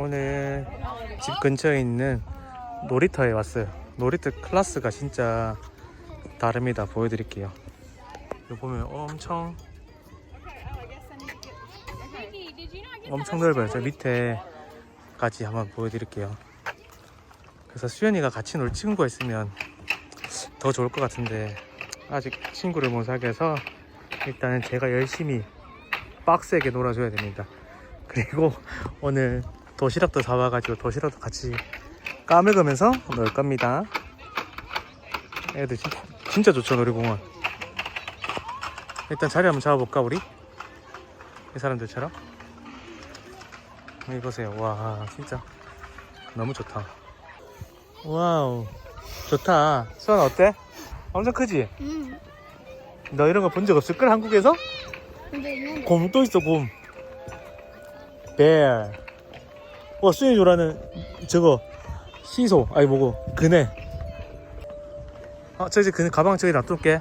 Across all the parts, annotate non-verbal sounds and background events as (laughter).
오늘 집 근처에 있는 놀이터에 왔어요. 놀이터 클래스가 진짜 다릅니다. 보여드릴게요. 여기 보면 엄청 엄청 넓어요. 저 밑에까지 한번 보여드릴게요. 그래서 수연이가 같이 놀 친구가 있으면 더 좋을 것 같은데 아직 친구를 못 사귀어서 일단은 제가 열심히 빡세게 놀아줘야 됩니다. 그리고 오늘 도시락도 사와가지고 도시락도 같이 까먹으면서 놀 겁니다. 애들 진짜, 진짜 좋죠 놀이공원. 일단 자리 한번 잡아볼까 우리? 이 사람들처럼. 여기 보세요. 와 진짜 너무 좋다. 와우 좋다. 수원 어때? 엄청 크지? 응. 너 이런 거 본 적 없을걸 한국에서? 곰 또 있어 곰 bear 와 수현이 좋아하는 저거 시소 아니 뭐고 그네 아 저기 그네 가방 저기 놔둘게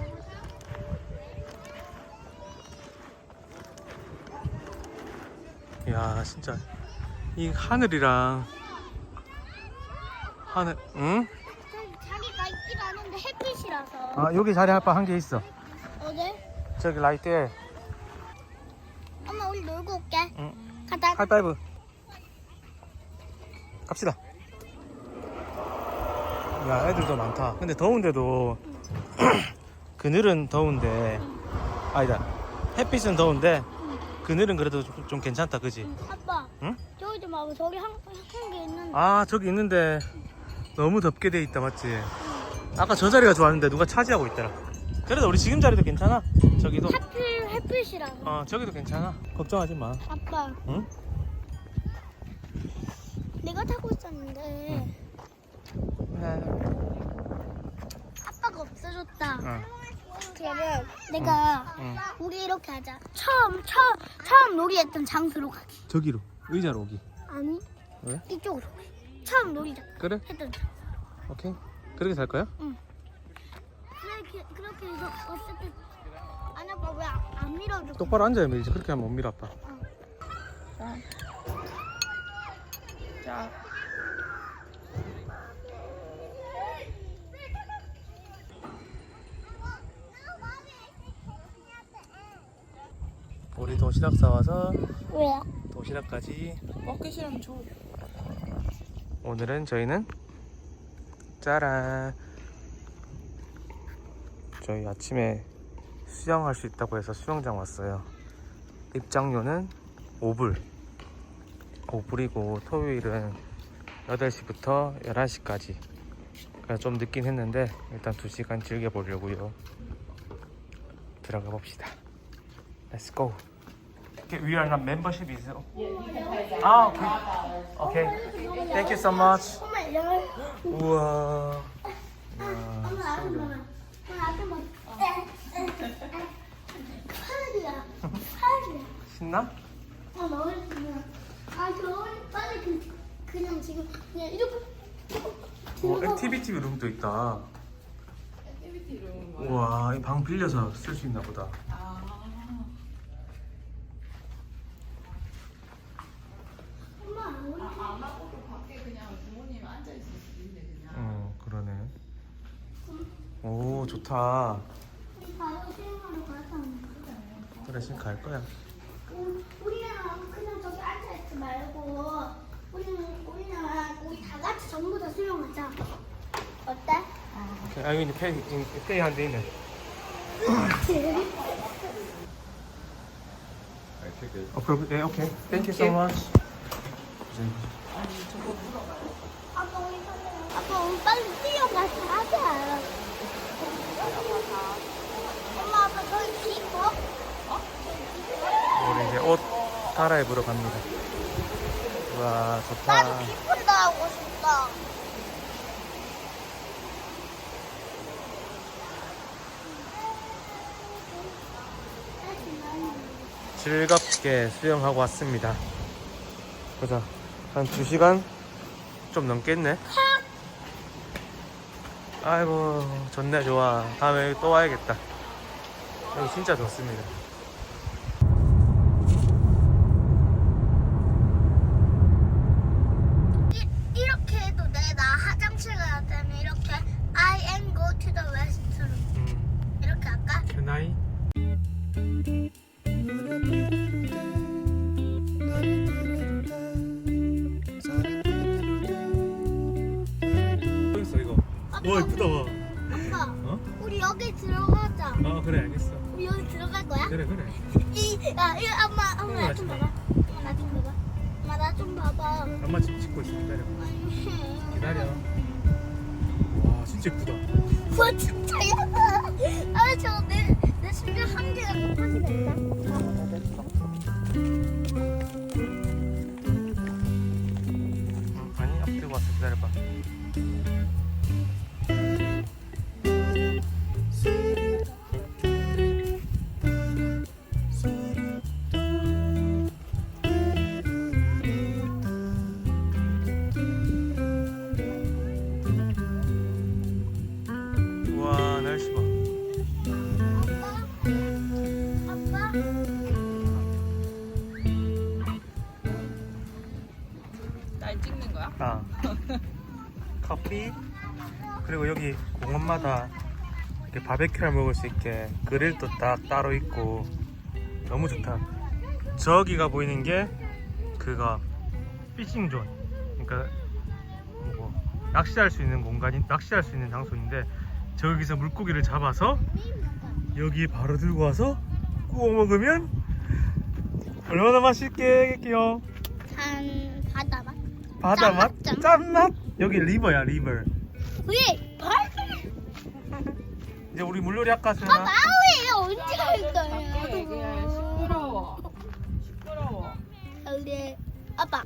이야 진짜 이 하늘이랑 하늘 응? 자리가 있지가 않은데 햇빛이라서. 아 여기 자리 할바 한 개 있어 어디? 저기 라이트에 엄마 우리 놀고 올게. 응. 가자. 하이파이브 갑시다 야 애들도 많다 근데 더운데도 (clears throat) 그늘은 더운데 아니다 햇빛은 더운데 그늘은 그래도 좀, 좀 괜찮다 그지 아빠. 응? 저기 좀 봐봐. 저기 한 한개 있는데. 아 저기 있는데 너무 덥게 돼 있다 맞지 아까 저 자리가 좋았는데 누가 차지하고 있더라 그래도 우리 지금 자리도 괜찮아 저기도 하필 햇빛이라서. 어 저기도 괜찮아 걱정하지 마 아빠. 응? 내가 타고 있었는데 아빠가 없어졌다. 응. 그러면 내가 응. 우리 이렇게 하자. 처음 처음 처음 놀이했던 장소로 가기. 저기로 의자로 오기 아니. 왜? 이쪽으로. 처음 놀이 그래 했던. 오케이 그렇게 살 거야? 그렇게 그렇게 해서 때 아니 아빠 왜 안 밀어줘? 똑바로 앉아야 밀지 그렇게 하면 못 밀어 아빠 자, 우리 도시락 싸와서 왜요? 도시락까지. 먹기 싫으면 줘. 오늘은 저희는 짜란. 저희 아침에 수영할 수 있다고 해서 수영장 왔어요. 입장료는 5불 5불이고 토요일은 8시부터 11시까지. 그래서 좀 늦긴 했는데 일단 2시간 즐겨보려고요. 들어가 봅시다. Let's go. We are not membership is 아 오케이. 오케이. Thank you so much. 우와. 신나? 아 너무 좋아. 아 겨울 빨리 그 그냥 지금 그냥 이렇게 어, 들어가. 액티비티 룸도 있다. 우와 이 방 빌려서 쓸 수 있나 보다. 엄마 우리 안 하고도 밖에 그냥 부모님 앉아 있을 수 있네 그냥. 어 그러네. 오 좋다. 우리 바로 수영하러 가서 그래 지금 갈 거야. 우리는 그냥 저기 앉아 있지 말고 우리는 우리는 우리 다 같이 전부 다 수영하자. 어때? 오케이 아 여기 페이 페이 한대 있네 오케이 네 오케이 땡큐 so much 아빠 우리 아빠 우리 빨리 뛰어가서 하자. 엄마 아빠 저기 기 입어? 우리 이제 옷 갈아입으러 갑니다 나도 좋다 깊은 데 하고 싶다. 즐겁게 수영하고 왔습니다. 보자. 한 2시간? 좀 넘겠네. 아이고 좋네 좋아. 다음에 또 와야겠다. 여기 진짜 좋습니다 있어 기다려. (laughs) 기다려. 와 진짜 이쁘다. 공원마다 이렇게 바베큐를 먹을 수 있게 그릴도 딱 따로 있고 너무 좋다 저기가 보이는 게 그가 피싱존 그러니까 뭐 낚시할 수 있는 공간이 낚시할 수 있는 장소인데 저기서 물고기를 잡아서 여기 바로 들고 와서 구워 먹으면 얼마나 맛있겠게요 단 바다 맛. 바다 맛? 짠맛? 여기 리버야 리버 벌. 이제 우리 물놀이 할까 아 수연아? 마우이 언제 할 그냥 시끄러워. 시끄러워. 우리 아빠.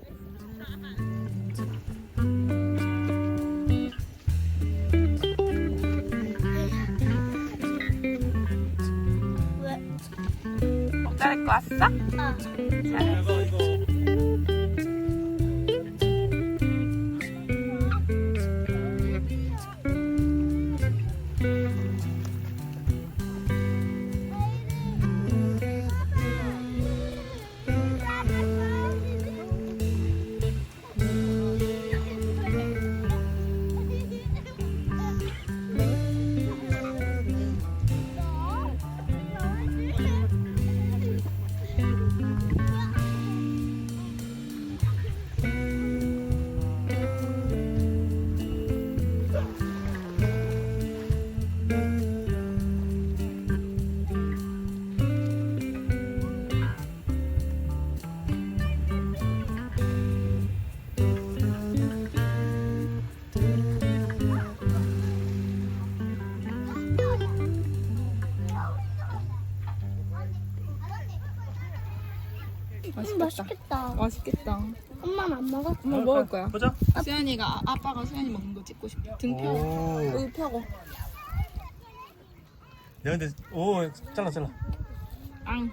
왜? 먹자를 거 왔어? 아. 이 음, 맛있겠다. 맛있겠다. 엄마는 안 먹어? 엄마 먹을 거야. 보자 수현이가 아빠가 수현이 먹는 거 찍고 싶어. 등 펴. 오 여기 펴고. 야 근데 오 잘라 잘라 앙.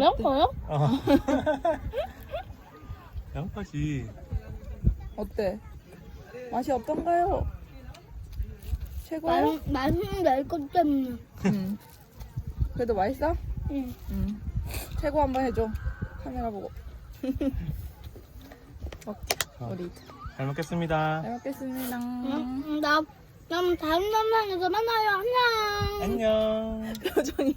양파요? 아 (laughs) 양파지 어때? 맛이 어떤가요? 최고야? 맛 맛있는데 이것 때문에. 응. 그래도 맛있어? 응. 응. 최고 한번 해줘. 카메라 보고. (laughs) 먹자. 어. 우리 잘 먹겠습니다 잘 먹겠습니다. 응. 나 그럼 다음 영상에서 만나요. 안녕. 안녕 (laughs) 표정이.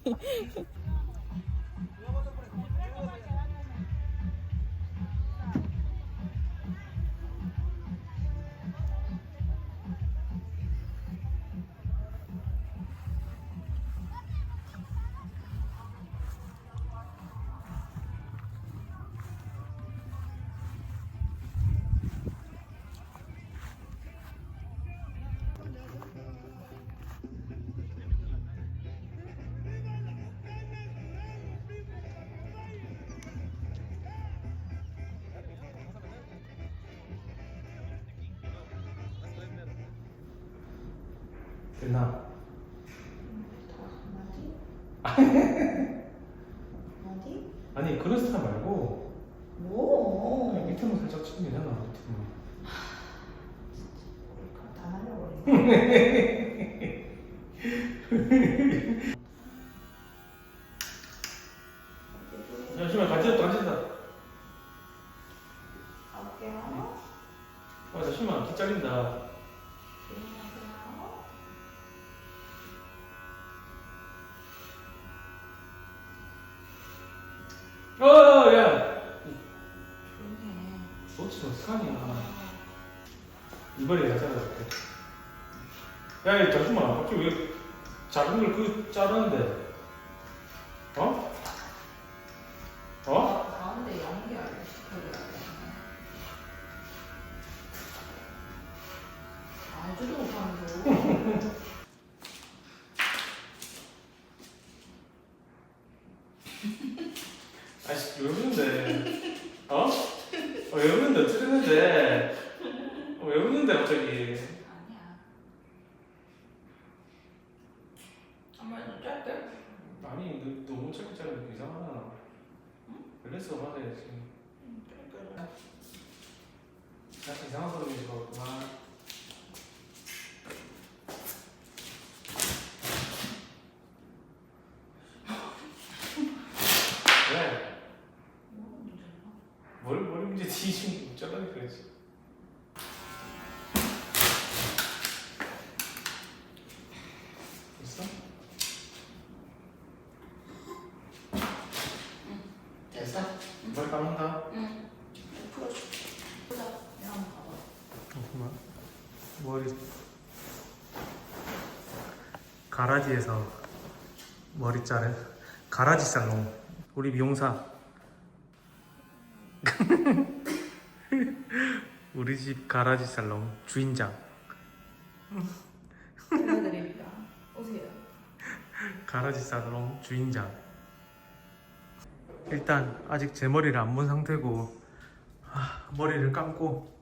됐나? 아니 그런 스타일 말고 뭐? 그냥 밑에만 살짝 치면 되잖아 밑에만 다 날려버려. 잠시만 간지다 간지다 아 잠시만 기 잘린다 어 이번에 내가 잘라줄게 야, 잠시만. 갑자기 왜 작은 걸 그 자르는데? 어? 어? 가운데 연결 시켜줘야 돼. 알지도 못하면서. (laughs) 아이씨, 왜 웃는데? 어? 어, 왜 웃는데? 어떻게 됐는데? 어, 왜 웃는데, 갑자기? 아니야. 한번 더 짧게? 아니, 너, 너무 자르면 이상하잖아. 그래서 맞아야지. 짧게. 약간 이상한 소리 들어갔구만. 왜? 뭘, 뭘 문제 뒤지면 어쩌라고 그러지? 됐어? 됐어? 감는다. 응. 풀어줘. 보자. 내가 한번 봐봐. 잠깐만. 머리 가라지에서 머리 자른 가라지 살롱 우리 미용사 (laughs) 우리 집 가라지 살롱 주인장 인사드립니다. 오세요. 가라지 살롱 주인장 일단 아직 제 머리를 안 본 상태고 아, 머리를 감고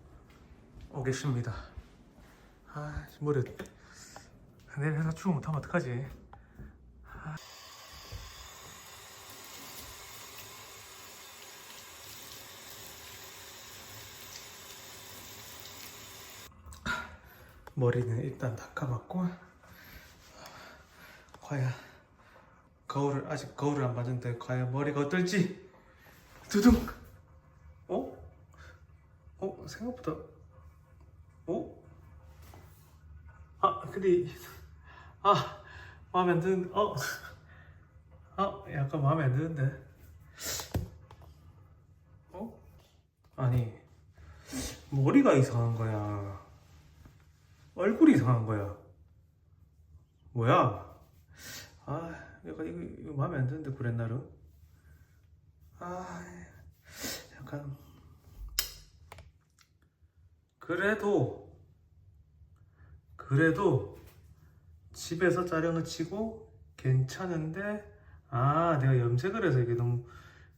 오겠습니다 아 머리 내일 회사 출근 못하면 어떡하지 아. 머리는 일단 다 감았고 과연 거울을 아직 거울을 안 봤는데 과연 머리가 어떨지 두둥 어? 어 생각보다 어? 아 근데 아 마음에 안 드는 어? 아 약간 마음에 안 드는데 어? 아니 머리가 이상한 거야 얼굴이 이상한 거야 뭐야 아 약간 이거, 이거 마음에 안 드는데 그랬나루 아 약간. 그래도 그래도 집에서 자르는 치고 괜찮은데 아 내가 염색을 해서 이게 너무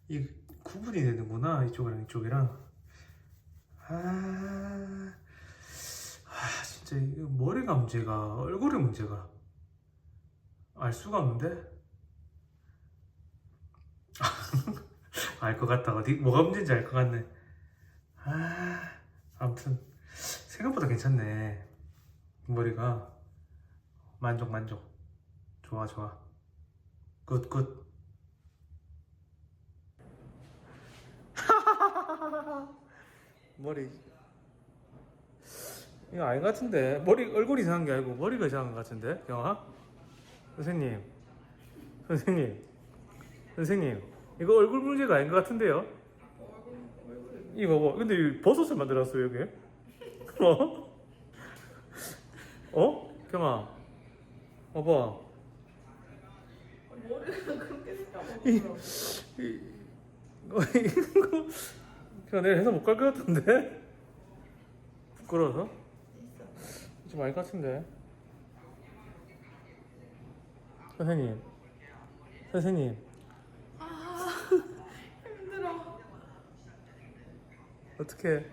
이 구분이 되는구나 이쪽이랑 이쪽이랑. 아, 아 진짜 이거 머리가 문제가 얼굴이 문제가. 알 수가 없는데 (laughs) 알 것 같다. 어디 뭐가 문제인지 알 것 같네. 아 아무튼 생각보다 괜찮네. 머리가. 만족 만족. 좋아 좋아. 굿 굿. (laughs) 머리. 이거 아닌 것 같은데. 머리 얼굴이 이상한 게 아니고 머리가 이상한 것 같은데? 영아 선생님. 선생님. 선생님 이거 얼굴 문제가 아닌 것 같은데요? 이거 봐. 근데 이 버섯을 만들었어요 여기 어? 어? 경아. 봐봐. 머리는 그렇게 생각하고 이- 이거 이거 그냥 내일 회사 못 갈 것 같은데? 부끄러워서? 좀 아닌 것 같은데. 선생님. 선생님 힘들어. 어떻게